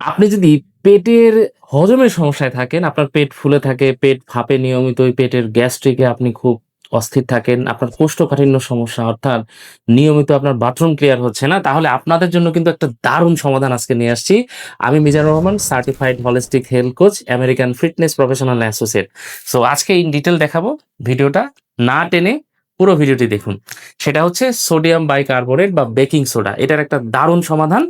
আপনি যদি পেটের হজমের সমস্যায় থাকেন, আপনার পেট ফুলে থাকে, পেট ফাঁপে নিয়মিত, ওই পেটের গ্যাস্ট্রিকে আপনি খুব অস্থির থাকেন, আপনার কোষ্ঠকাঠিন্য সমস্যা অর্থাৎ নিয়মিত আপনার বাথরুম ক্লিয়ার হচ্ছে না, তাহলে আপনাদের জন্য কিন্তু একটা দারুণ সমাধান আজকে নিয়ে আসছি। আমি Mizanur Rahman, certified holistic health coach, American fitness professional associate. So আজকে ইন ডিটেল দেখাবো। ভিডিওটা না টেনে পুরো ভিডিওটি দেখুন। সেটা হচ্ছে সোডিয়াম বাইকার্বনেট বা বেকিং সোডা। এটার একটা দারুণ সমাধান।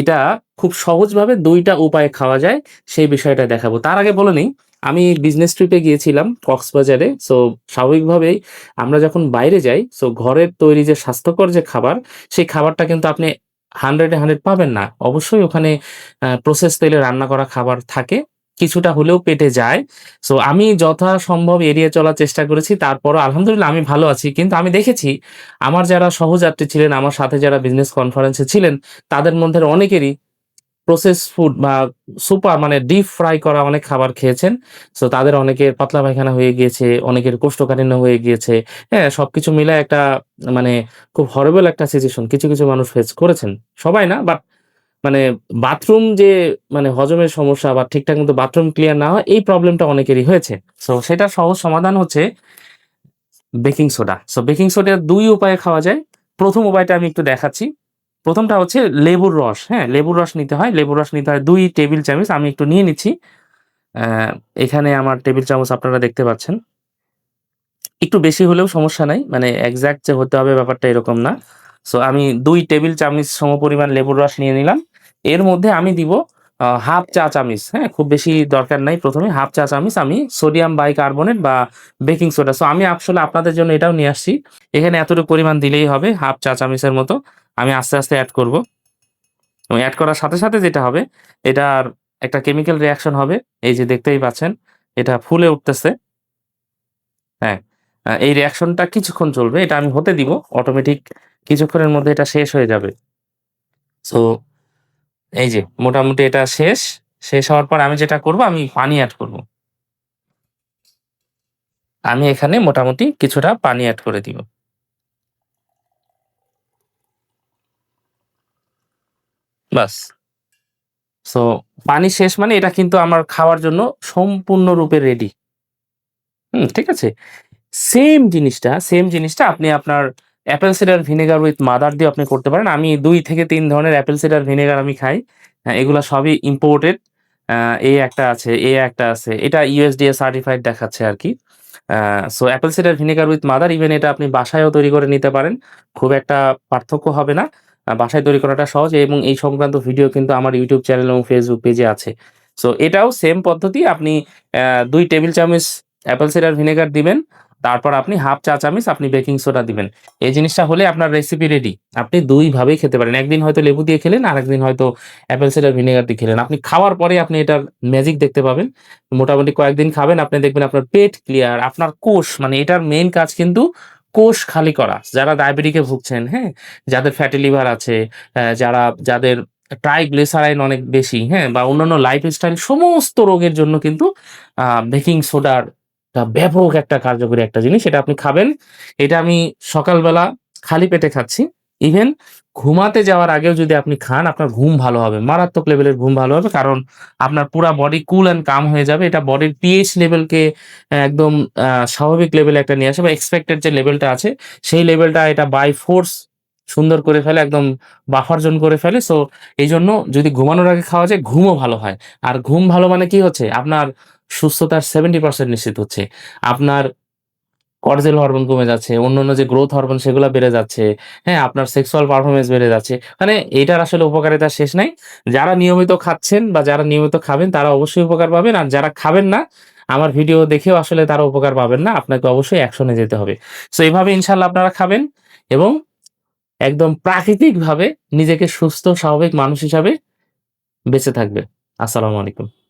এটা খুব সহজভাবে দুইটা উপায়ে খাওয়া যায়, সেই বিষয়টা দেখাবো। তার আগে বলে নেই, আমি বিজনেস ট্রিপে গিয়েছিলাম কক্সবাজারে। সো স্বাভাবিকভাবেই আমরা যখন বাইরে যাই, সো ঘরের তৈরি যে স্বাস্থ্যকর যে খাবার, সেই খাবারটা কিন্তু আপনি 100 এ 100 পাবেন না। অবশ্যই ওখানে প্রসেস তেলে রান্না করা খাবার থাকে। কিছুটা হলেও পেটে যায়। সো আমি যথাসম্ভব এড়িয়ে চলার চেষ্টা করেছি। তারপরও আলহামদুলিল্লাহ আমি ভালো আছি। কিন্তু আমি দেখেছি আমার যারা সহযাত্রী ছিলেন, আমার সাথে যারা বিজনেস কনফারেন্সে ছিলেন, তাদের মধ্যে অনেকেরই প্রসেস ফুড বা সুপার মানে ডিপ ফ্রাই করা অনেক খাবার খেয়েছেন। সো তাদের অনেকের পাতলা পায়খানা হয়ে গিয়েছে, অনেকের কোষ্ঠকাঠিন্য হয়ে গিয়েছে। হ্যাঁ? সবকিছু মিলে একটা মানে খুব হরিবল একটা সিচুয়েশন কিছু, কিছু মানুষ ফেস করেছেন। সবাই না বাট মানে বাথরুম যে মানে হজমের সমস্যা বা ঠিকঠাক মতো বাথরুম ক্লিয়ার না হয়, এই প্রবলেমটা অনেকেরই হয়েছে। সো সেটা সহজ সমাধান হচ্ছে baking soda. So baking soda দুই উপায়ে খাওয়া যায়। প্রথম উপায়টা আমি একটু দেখাচ্ছি। প্রথমটা হচ্ছে লেবুর রস, হ্যাঁ? লেবুর রস নিতে হয়। লেবুর রস নিতে হয় দুই টেবিল চামচ। আমি একটু নিয়ে নিচ্ছি। এখানে আমার টেবিল চামচ আপনারা দেখতে পাচ্ছেন। একটু বেশি হলেও সমস্যা নাই। মানে এক্সাক্ট যে হতে হবে ব্যাপারটা এরকম না। সো আমি দুই টেবিল চামচ সমপরিমাণ লেবুর রস নিয়ে নিলাম। এর মধ্যে আমি দিব হাফ চা চামচ, হ্যাঁ? খুব বেশি দরকার নাই। ১ম এ ১/২ চা চামচ আমি সোডিয়াম বাইকার্বনেট বা বেকিং সোডা। সো আমি আসলে আপনাদের জন্য এটাও নিয়ে আসছি। এখানে এতটুকু পরিমাণ দিলেই হবে ১/২ চা চামচের মতো। আমি আস্তে, আস্তে অ্যাড করব। এবং এড করার সাথে, সাথে যেটা হবে, এটার একটা কেমিক্যাল রিয়াকশন হবে। এই যে দেখতেই পাচ্ছেন, এটা ফুলে উঠতেছে। হ্যাঁ, এই রিয়াকশনটা কিছুক্ষণ চলবে। এটা আমি হতে দিব। অটোমেটিক কিছুক্ষণের মধ্যে এটা শেষ হয়ে যাবে। সো এই যে মোটামুটি এটা শেষ। শেষ হওয়ার পর আমি যেটা করব, আমি পানি অ্যাড করব। আমি এখানে মোটামুটি কিছুটা পানি অ্যাড করে দিব। বাস। সো পানি শেষ মানে এটা কিন্তু আমার খাওয়ার জন্য সম্পূর্ণরূপে রেডি। হুম, ঠিক আছে? সেম জিনিসটা, সেম জিনিসটা আপনি আপনার apple cider vinegar with mother দিয়ে আপনি করতে পারেন। আমি দুই থেকে তিন ধরনের অ্যাপেল সিডার ভিনেগার আমি খাই। আ এগুলা সবই ইম্পোর্টেড। এ একটা আছে, এ একটা আছে। এটা ইউএসডিএ সার্টিফাইড দেখাচ্ছে আরকি। আ so apple cider vinegar with mother even এটা আপনি বাসায়ও তৈরি করে নিতে পারেন। খুব একটা পার্থক্য হবে না। বাসায় তৈরি করাটা সহজ এবং এই সংক্রান্ত ভিডিও কিন্তু আমার ইউটিউব চ্যানেল এবং ফেসবুক পেজে আছে। সো এটাও সেম পদ্ধতি। আপনি দুই টেবিল চামচ অ্যাপেল সিডার ভিনেগার দিবেন। তারপর আপনি ১/২ চা চামচ আপনি বেকিং সোডা দিবেন। এই জিনিসটা হলে আপনার রেসিপি রেডি। আপনি ২ ভাবেই খেতে পারেন। একদিন হয়তো লেবু দিয়ে খেলেন, আর একদিন হয়তো অ্যাপেল সিডার ভিনেগার দিয়ে খেলেন। আপনি খাওয়ার পরে আপনি এটার ম্যাজিক দেখতে পাবেন। মোটামুটি কয়েকদিন খাবেন, আপনি দেখবেন আপনার পেট ক্লিয়ার, আপনার কোষ মানে এটার মেইন কাজ কিন্তু কোষ খালি করা। যারা ডায়াবেটিকে ভুগছেন, হ্যাঁ? যাদের ফ্যাটি লিভার আছে, যারা যাদের ট্রাইগ্লিসারাইড অনেক বেশি, হ্যাঁ? বা অন্যান্য লাইফস্টাইল সমস্ত রোগের জন্য কিন্তু বেকিং সোডার ব্যাপক একটা কার্যকরী একটা জিনিস। এটা আপনি খাবেন। এটা আমি সকালবেলা খালি পেটে খাচ্ছি। ইভেন ঘুমাতে যাওয়ার আগেও যদি আপনি খান, আপনার ঘুম ভালো হবে। মারাত্মক লেভেলের ঘুম ভালো হবে। কারণ আপনার পুরা বডি কুল অ্যান্ড কাম হয়ে যাবে। এটা বডির পিএইচ লেভেলকে একদম স্বাভাবিক লেভেলে একটা নিয়ে আসে বা এক্সপেক্টেড যে লেভেলটা আছে, সেই লেভেলটা এটা বাই ফোর্স সুন্দর করে ফেলে, একদম বাফার জোন করে ফেলে। সো এই জন্য যদি ঘুমানোর আগে খাওয়া যায়, ঘুমও ভালো হয়। আর ঘুম ভালো মানে কি হচ্ছে? আপনার সুস্থতার 70% নিশ্চিত হচ্ছে। আপনার কর্টিসল হরমোন কমে যাচ্ছে, অন্যান্য যে গ্রোথ হরমোন সেগুলো বেড়ে যাচ্ছে। হ্যাঁ? আপনার সেক্সুয়াল পারফরমেন্স বেড়ে যাচ্ছে। মানে এটার আসলে উপকারিতা শেষ নাই। যারা নিয়মিত খাচ্ছেন বা যারা নিয়মিত খাবেন তারা অবশ্যই উপকার পাবেন। আর যারা খাবেন না, আমার ভিডিও দেখেও আসলে তারা উপকার পাবেন না। আপনাকে অবশ্যই অ্যাকশনে যেতে হবে। সো এভাবে ইনশাল্লাহ আপনারা খাবেন এবং একদম প্রাকৃতিকভাবে নিজেকে সুস্থ স্বাভাবিক মানুষ হিসাবে বেঁচে থাকবে আসসালামু আলাইকুম।